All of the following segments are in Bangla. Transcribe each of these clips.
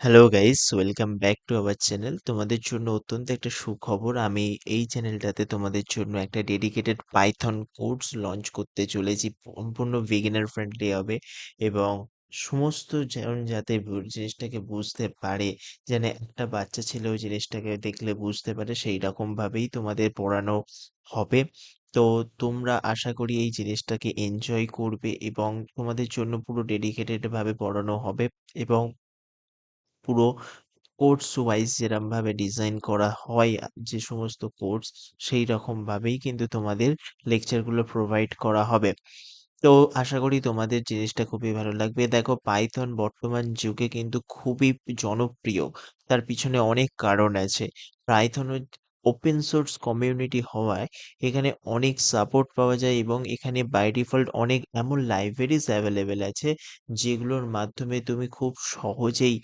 Hello guys welcome back to our channel তোমাদের জন্য অত্যন্ত একটা সুখবর। আমি এই চ্যানেলটাতে তোমাদের জন্য একটা ডেডিকেটেড পাইথন কোর্স লঞ্চ করতে চলেছি। সম্পূর্ণ বিগিনার ফ্রেন্ডলি হবে এবং সমস্ত জন যাতে জিনিসটাকে বুঝতে পারে, যেন একটা বাচ্চা ছেলেও জিনিসটাকে দেখলে বুঝতে পারে সেই রকমভাবেই তোমাদের পড়ানো হবে। তো তোমরা আশা করি এই জিনিসটাকে এনজয় করবে এবং তোমাদের জন্য পুরো ডেডিকেটেডভাবে পড়ানো হবে এবং পুরো কোর্স ওয়াইজ যেরমভাবে ডিজাইন করা হয়, যে সমস্ত কোর্স সেই রকমভাবেই কিন্তু তোমাদের লেকচারগুলো প্রোভাইড করা হবে। তো আশা করি তোমাদের জিনিসটা খুবই ভালো লাগবে। দেখো পাইথন বর্তমান যুগে কিন্তু খুবই জনপ্রিয়। তার পিছনে অনেক কারণ আছে। পাইথন ওপেন সোর্স কমিউনিটি হওয়ায় এখানে অনেক সাপোর্ট পাওয়া যায় এবং এখানে বাই ডিফল্ট অনেক এমন লাইব্রেরিজ অ্যাভেলেবেল আছে, যেগুলোর মাধ্যমে তুমি খুব সহজেই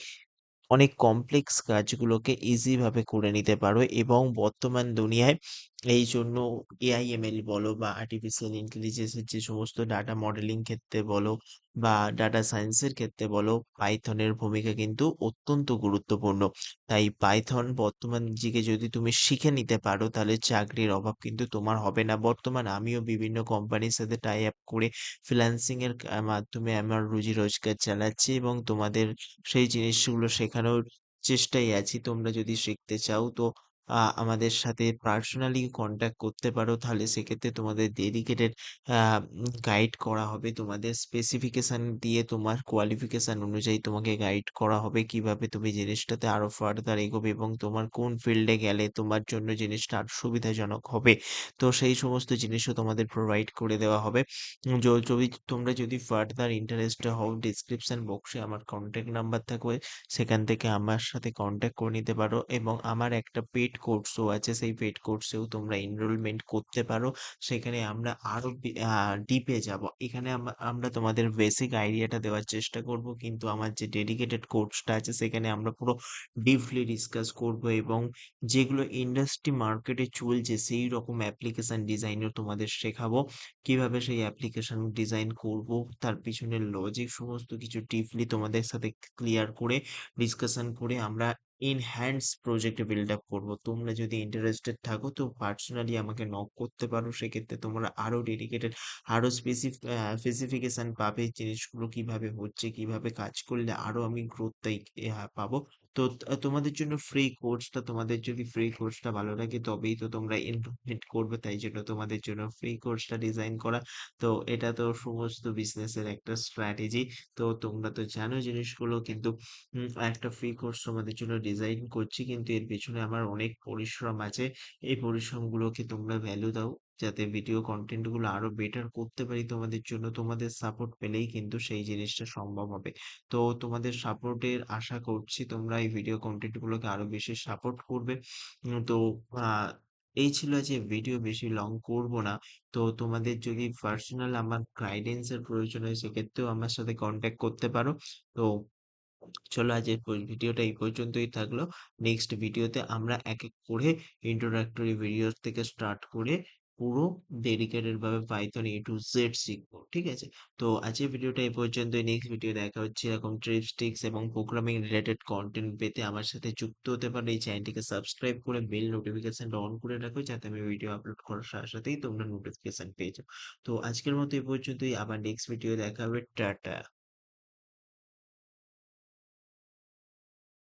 অনেক কমপ্লেক্স কাজগুলোকে ইজিভাবে করে নিতে পারো এবং বর্তমান দুনিয়ায় এই জন্য এআই এমএল বলো বা আর্টিফিশিয়াল ইন্টেলিজেন্সের যে সমস্ত ডাটা মডেলিং ক্ষেত্রে বলো বা ডাটা সায়েন্সের ক্ষেত্রে বলো পাইথনের ভূমিকা কিন্তু অত্যন্ত গুরুত্বপূর্ণ। তাই পাইথন বর্তমান যুগে যদি তুমি শিখে নিতে পারো, তাহলে চাকরির অভাব কিন্তু তোমার হবে না। বর্তমান আমিও বিভিন্ন কোম্পানির সাথে টাই আপ করে ফ্রিল্যান্সিং এর মাধ্যমে আমার রুজি রোজগার চালাচ্ছি এবং তোমাদের সেই জিনিসগুলো শেখানোর চেষ্টায় আছি। তোমরা যদি শিখতে চাও তো আমাদের সাথে পার্সোনালি কন্ট্যাক্ট করতে পারো, তাহলে সেক্ষেত্রে তোমাদের ডেডিকেটেড গাইড করা হবে। তোমাদের স্পেসিফিকেশান দিয়ে তোমার কোয়ালিফিকেশান অনুযায়ী তোমাকে গাইড করা হবে কীভাবে তুমি জিনিসটাতে আরও ফার্দার এগোবে এবং তোমার কোন ফিল্ডে গেলে তোমার জন্য জিনিসটা আরও সুবিধাজনক হবে। তো সেই সমস্ত জিনিসও তোমাদের প্রোভাইড করে দেওয়া হবে। যদি তোমরা যদি ফার্দার ইন্টারেস্টেড হও ডিসক্রিপশন বক্সে আমার কন্ট্যাক্ট নাম্বার থাকবে। সেখান থেকে আমার সাথে কন্ট্যাক্ট করে নিতে পারো এবং আমার একটা পেড কোর্সও আছে, সেই পেড কোর্সেও তোমরা এনরোলমেন্ট করতে পারো। সেখানে আমরা আরও ডিপে যাব। এখানে আমরা তোমাদের বেসিক আইডিয়াটা দেওয়ার চেষ্টা করব। কিন্তু আমার যে ডেডিকেটেড কোর্সটা আছে, সেখানে আমরা পুরো ডিপলি ডিসকাস করব এবং যেগুলো ইন্ডাস্ট্রি মার্কেটে চলছে, সেই রকম অ্যাপ্লিকেশন ডিজাইনও তোমাদের শেখাবো। কীভাবে সেই অ্যাপ্লিকেশন ডিজাইন করব, তার পিছনে লজিক সমস্ত কিছু ডিপলি তোমাদের সাথে ক্লিয়ার করে ডিসকাশন করে আমরা ইন প্রজেক্টে প্রজেক্ট বিল্ড আপ করব। তোমরা যদি ইন্টারেস্টেড থাকো, তো পার্সোনালি আমাকে নক করতে পারো। সেক্ষেত্রে তোমরা আরও ডেডিকেটেড আরও স্পেসিফ স্পেসিফিকেশান পাবে জিনিসগুলো কীভাবে হচ্ছে, কীভাবে কাজ করলে আরও আমি গ্রোথটাই পাবো। তো তোমাদের জন্য ফ্রি কোর্সটা তোমাদের যদি ফ্রি কোর্সটা ভালো লাগে, তবেই তো তোমরা ইনভেস্ট করবে, তাই জন্য তোমাদের জন্য ফ্রি কোর্সটা ডিজাইন করা। তো এটা তো সমস্ত বিজনেসের একটা স্ট্র্যাটেজি তো তোমরা তো জানো জিনিসগুলো, কিন্তু একটা ফ্রি কোর্স তোমাদের জন্য ডিজাইন করছি, কিন্তু এর পেছনে আমার অনেক পরিশ্রম আছে। এই পরিশ্রমগুলোকে তোমরা ভ্যালু দাও। যাতে ভিডিও কন্টেন্টগুলো আরও বেটার করতে পারি তোমাদের জন্য, তোমাদের সাপোর্ট পেলেই কিন্তু সেই জিনিসটা সম্ভব হবে। তো তোমাদের সাপোর্টের আশা করছি তোমরা এই ভিডিও কন্টেন্ট গুলোকে আরও বেশি সাপোর্ট করবে। তো এই ছিল যে ভিডিও বেশি লং করব না। তো তোমাদের যদি পার্সোনাল আমার গাইডেন্স এর প্রয়োজন হয়, সেক্ষেত্রেও আমার সাথে কন্ট্যাক্ট করতে পারো। তো চলো আজ ভিডিওটা এই পর্যন্তই থাকল। নেক্সট ভিডিওতে আমরা এক এক করে ইন্ট্রোডাক্টরি ভিডিও থেকে স্টার্ট করে পুরো ভাবে পাইথন এ টু জেড শিখব, ঠিক আছে? তো আজকের ভিডিওটা এই পর্যন্তই। নেক্সট ভিডিও দেখা হচ্ছে এরকম ট্রিপস টিক্স এবং প্রোগ্রামিং রিলেটেড কন্টেন্ট পেতে আমার সাথে যুক্ত হতে পারো। এই চ্যানেলটিকে সাবস্ক্রাইব করে বেল নোটিফিকেশন অন করে রাখো যাতে আমি ভিডিও আপলোড করার সাথে সাথেই তোমরা নোটিফিকেশন পেয়ে যাও। তো আজকের মতো এই পর্যন্তই। আবার নেক্সট ভিডিও দেখা হবে। টাটা!